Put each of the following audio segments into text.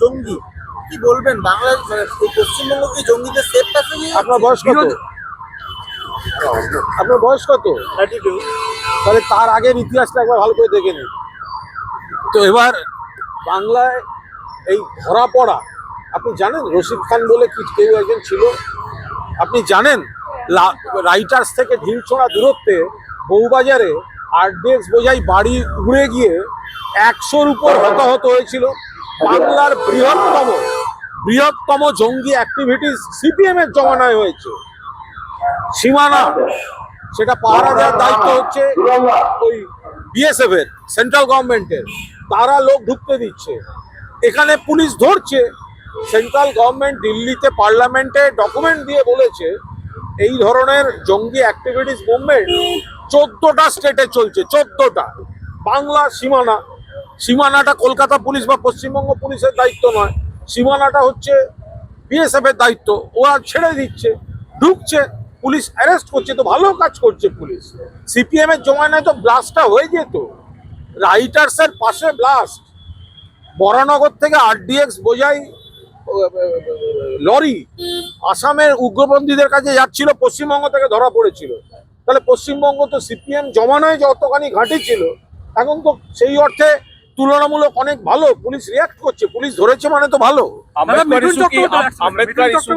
জঙ্গি। কি বলবেন? বাংলাদেশ মানে পশ্চিমবঙ্গ কি জঙ্গিদের সেফ আছে আপনার বয়স কত? আপনার বয়স কত? তাহলে তার আগের ইতিহাসটা একবার ভালো করে দেখে নিন। তো এবার বাংলায় এই ধরা পড়া আপনি জানেন রশিদ খান বলে কি কেউ একজন ছিল? আপনি জানেন রাইটার্স থেকে ঢিলছোড়া দূরত্বে বউবাজারে আরডিএক্স বোঝাই বাড়ি উড়ে গিয়ে একশোর উপর হতাহত হয়েছিল? বাংলার বৃহত্তম বৃহত্তম জঙ্গি অ্যাক্টিভিটিস সিপিএম এর জমানায় হয়েছে। সীমানা, সেটা পাহারা দেওয়ার দায়িত্ব হচ্ছে ওই বিএসএফ এর সেন্ট্রাল গভর্নমেন্টের তারা লোক ঢুকতে দিচ্ছে। এখানে পুলিশ ধরছে। সেন্ট্রাল গভর্নমেন্ট দিল্লিতে পার্লামেন্টে ডকুমেন্ট দিয়ে বলেছে, এই ধরনের জঙ্গি অ্যাক্টিভিটিস মুভমেন্ট চোদ্দটা স্টেটে চলছে, চোদ্দটা। বাংলা সীমানা সীমানাটা কলকাতা পুলিশ বা পশ্চিমবঙ্গ পুলিশের দায়িত্ব নয়। সীমানাটা হচ্ছে বিএসএফ এর দায়িত্ব। ওরা ছেড়ে দিচ্ছে, ঢুকছে, পুলিশ অ্যারেস্ট করছে, তো ভালো কাজ করছে পুলিশ। সিপিএম এর জমানায় তো ব্লাস্টটা হয়ে যেত। রাইটার্স এর পাশে ব্লাস্ট বরানগর থেকে আরডিএক্স বোঝাই লরি। আসামের উগ্রপন্থীদের কাছে যাচ্ছিল, পশ্চিমবঙ্গ থেকে ধরা পড়েছিল। তাহলে পশ্চিমবঙ্গ তো সিপিএম জমানায় যতখানি ঘাঁটি ছিল, এখন তো সেই অর্থে তুলনামূলক অনেক ভালো পুলিশ রিয়াক্ট করছে পুলিশ ধরেছে মানে তো ভালো। আম্বেদকর ইস্যু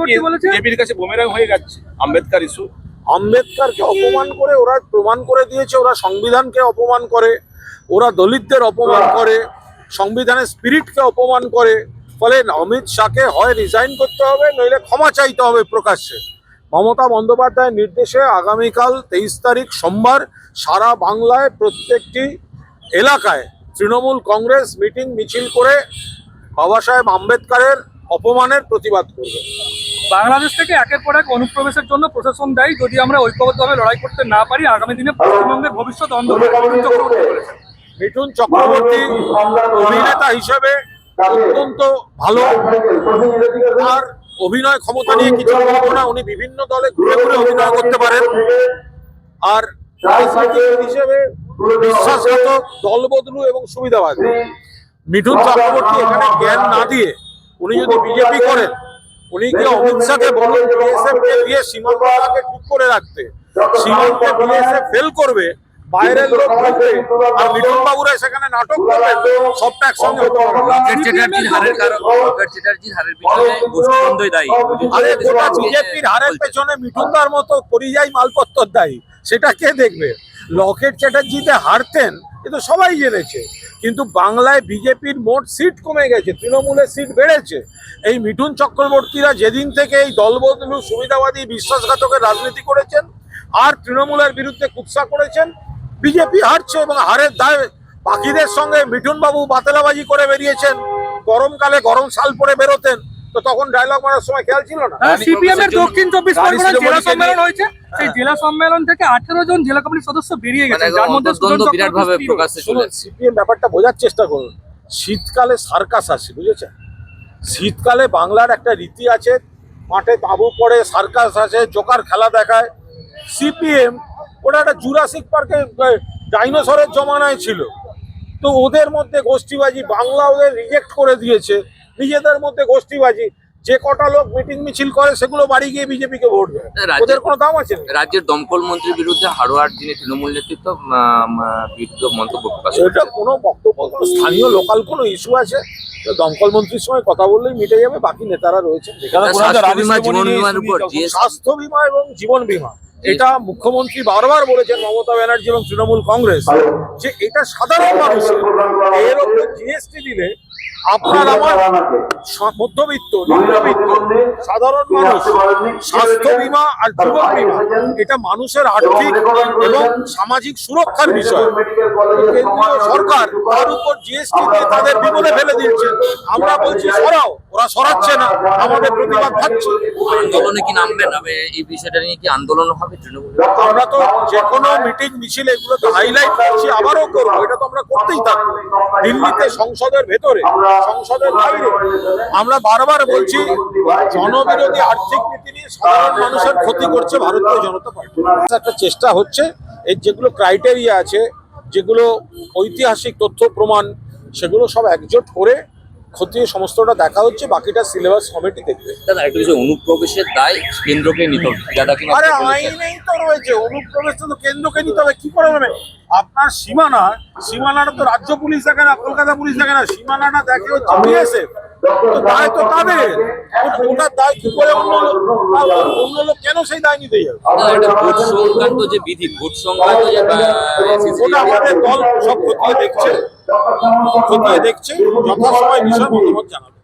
কাছে বুমেরাং হয়ে যাচ্ছে আম্বেদকর ইস্যু? আম্বেদকারকে অপমান করে ওরা প্রমাণ করে দিয়েছে ওরা সংবিধানকে অপমান করে ওরা দলিতদের অপমান করে সংবিধানের স্পিরিটকে অপমান করে ফলে অমিত শাহকে হয় রিজাইন করতে হবে নইলে ক্ষমা চাইতে হবে প্রকাশ্যে। মমতা বন্দ্যোপাধ্যায়ের নির্দেশে আগামীকাল তেইশ তারিখ সোমবার সারা বাংলায় প্রত্যেকটি এলাকায় তৃণমূল কংগ্রেস মিটিং মিছিল করে বাবা সাহেব আম্বেদকারের অপমানের প্রতিবাদ করবে। বাংলাদেশ থেকে একের পর এক অনুপ্রবেশের জন্য প্রশাসন দেয়। যদি আমরা ঐক্যবদ্ধভাবে লড়াই করতে না পারি আগামী দিনে পশ্চিমবঙ্গের ভবিষ্যৎ অন্ধকার মিঠুন চক্রবর্তী বলেছেন মিঠুন চক্রবর্তী অভিনেতা হিসেবে অত্যন্ত ভালো। আর অভিনয় ক্ষমতা নিয়ে কিছু বলব না উনি বিভিন্ন দলে ঘুরে ঘুরে অভিনয় করতে পারেন। আর দলবদলু এবং সুবিধাবাদী। মিঠুন চক্রবর্তী এখানে জ্ঞান না দিয়ে উনি যদি বিজেপি করেন, উনি কি অমিত শাহকে বলুন ঠিক করে রাখতে, সীমান্তে ফেল করবে বাইরের লোক ঢুকবে আর মিঠুন বাবুরা সেখানে নাটক করবেন সবটা একসঙ্গে হতে পারে না। লকেট চ্যাটার্জির হারের কারণ চ্যাটার্জির হারের পিছনে গোষ্ঠীদ্বন্দ্বই দায়ী। আরে গোটা বিজেপির হারের পেছনে মিঠুনদার মতো পরিযায়ী মালপত্র দায়ী। সেটা কে দেখবে? লকেট চ্যাটার্জিতে হারতেন এ তো সবাই জেনেছে। কিন্তু বাংলায় বিজেপির মোট সিট কমে গেছে তৃণমূলের সিট বেড়েছে। এই মিঠুন চক্রবর্তীরা যেদিন থেকে এই দলবদলু সুবিধাবাদী বিশ্বাসঘাতকের রাজনীতি করেছেন আর তৃণমূলের বিরুদ্ধে কুৎসা করেছেন বিজেপি হারছে এবং হারের দায় বাকিদের সঙ্গে মিঠুন বাবু বাতেলাবাজি করে বেরিয়েছেন গরমকালে গরম শাল পরে বেরোতেন তো তখন ডায়লগ মারার সময় খেয়াল ছিল না? সিপিএম এর দক্ষিণ চব্বিশ রানী পরগনার জেলা সম্মেলন হয়েছে। সেই জেলা সম্মেলন থেকে আঠেরো জন জেলা কমিটির সদস্য বেরিয়ে মানে গেছে যার মধ্যে সুজন বিরাট ভাবে প্রকাশ্যে সিপিএম ব্যাপারটা বোঝার চেষ্টা করুন। শীতকালে সার্কাস আসে বুঝেছেন? শীতকালে বাংলার একটা রীতি আছে মাঠে তাঁবু পড়ে সার্কাস আছে জোকার খেলা দেখায়। সিপিএম ওটা একটা জুরাসিক পার্কে ডাইনোসরের জমানায় ছিল। তো ওদের মধ্যে গোষ্ঠীবাজি বাংলা ওদের রিজেক্ট করে দিয়েছে। নিজেদের মধ্যে গোষ্ঠীবাজি যে কটা লোক মিটিং মিছিল করে সেগুলো বাড়ি গিয়ে বিজেপিকে ভোট দেয়। ওদের কোনো দাম আছে রাজ্যের দমকল মন্ত্রীর বিরুদ্ধে হারোয়ার যিনি তৃণমূল নেতৃত্ব বিরুদ্ধে মন্তব্য প্রকাশ। এটা কোনো বক্তব্য কোনো স্থানীয় লোকাল কোনো ইস্যু আছে? তো দমকল মন্ত্রীর সময় কথা বললেই মিটে যাবে বাকি নেতারা GST স্বাস্থ্য বীমা এবং জীবন বীমা। এটা মুখ্যমন্ত্রী বারবার বলেছেন মমতা ব্যানার্জি এবং তৃণমূল কংগ্রেস যে এটা সাধারণ মানুষের এর উপর জিএসটি দিলে আপনার আমার মধ্যবিত্ত, নিম্নবিত্ত, সাধারণ মানুষ, স্বাস্থ্য বীমা আর জীবন বীমা, এটা মানুষের আর্থিক এবং সামাজিক সুরক্ষার বিষয়। কেন্দ্রীয় সরকার তার উপর জিএসটি দিয়ে তাদের বিপদে ফেলে দিচ্ছে। আমরা বলছি সরাও। ওরা সরাচ্ছে না আমাদের প্রতিবাদ থাকছে। আন্দোলনে কি নামবেন? হবে এই বিষয়টা নিয়ে কি আন্দোলন হবে তৃণমূল আমরা তো যে কোনো মিটিং মিছিল এগুলো তো হাইলাইট করছি আবারও করব। এটা তো আমরা করতেই থাকব। দিল্লিতে সংসদের ভেতরে সংসদের বাইরে। আমরা বারবার বলছি জনবিরোধী আর্থিক নীতি নিয়ে সাধারণ মানুষের ক্ষতি করছে ভারতীয় জনতা পার্টি। একটা চেষ্টা হচ্ছে এর যেগুলো ক্রাইটেরিয়া আছে যেগুলো ঐতিহাসিক তথ্য প্রমাণ সেগুলো সব একজোট করে খতিয়ে সমস্তটা দেখা হচ্ছে বাকিটা সিলেবাস কমিটি দেখবে। দাদা একটা বিষয় অনুপ্রবেশের দায় কেন্দ্রকে নিতে হবে। দাদা কি আরে আইনেই তো রয়েছে অনুপ্রবেশ তো কেন্দ্রকে নিতে হবে কি করে হবে? আপনার সীমানা সীমানাটা তো রাজ্য পুলিশ দেখে না কলকাতা পুলিশ দেখে না সীমানাটা দেখে হচ্ছে বিএসএফ দায় তো তাদের। ওটার দায় কি করে অন্য লোক অন্য লোক কেন সেই দায় নিতে যাবে? একটা ভোট সংক্রান্ত যে বিধি ভোট সংক্রান্ত যে আহ, ওটা আমাদের দল সব খতিয়ে দেখছে। খতিয়ে দেখছে। যথাসময় বিষয় মতামত জানাবে।